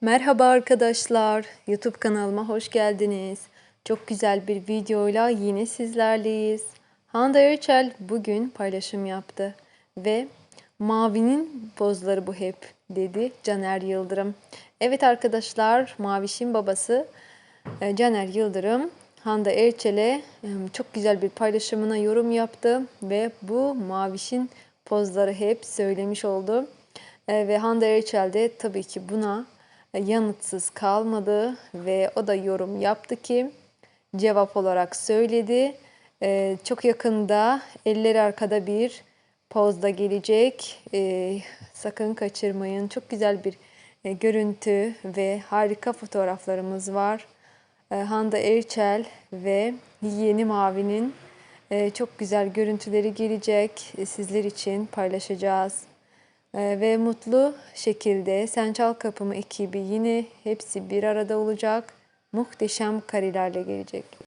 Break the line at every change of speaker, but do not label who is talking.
Merhaba arkadaşlar. YouTube kanalıma hoş geldiniz. Çok güzel bir videoyla yine sizlerleyiz. Hande Erçel bugün paylaşım yaptı ve Mavi'nin pozları bu hep dedi Caner Yıldırım. Evet arkadaşlar Maviş'in babası e, Caner Yıldırım Hande Erçel'e e, çok güzel bir paylaşımına yorum yaptı ve bu Maviş'in pozları hep söylemiş oldu. E, Ve Hande Erçel de tabii ki buna yanıtsız kalmadı ve o da yorum yaptı ki cevap olarak söyledi. E, Çok yakında elleri arkada bir pozda gelecek. E, Sakın kaçırmayın. Çok güzel bir e, görüntü ve harika fotoğraflarımız var. E, Hande Erçel ve Yeni Mavi'nin e, çok güzel görüntüleri gelecek. E, Sizler için paylaşacağız. Ee, ve mutlu şekilde Sen Çal Kapımı ekibi yine hepsi bir arada olacak. Muhteşem karelerle gelecek.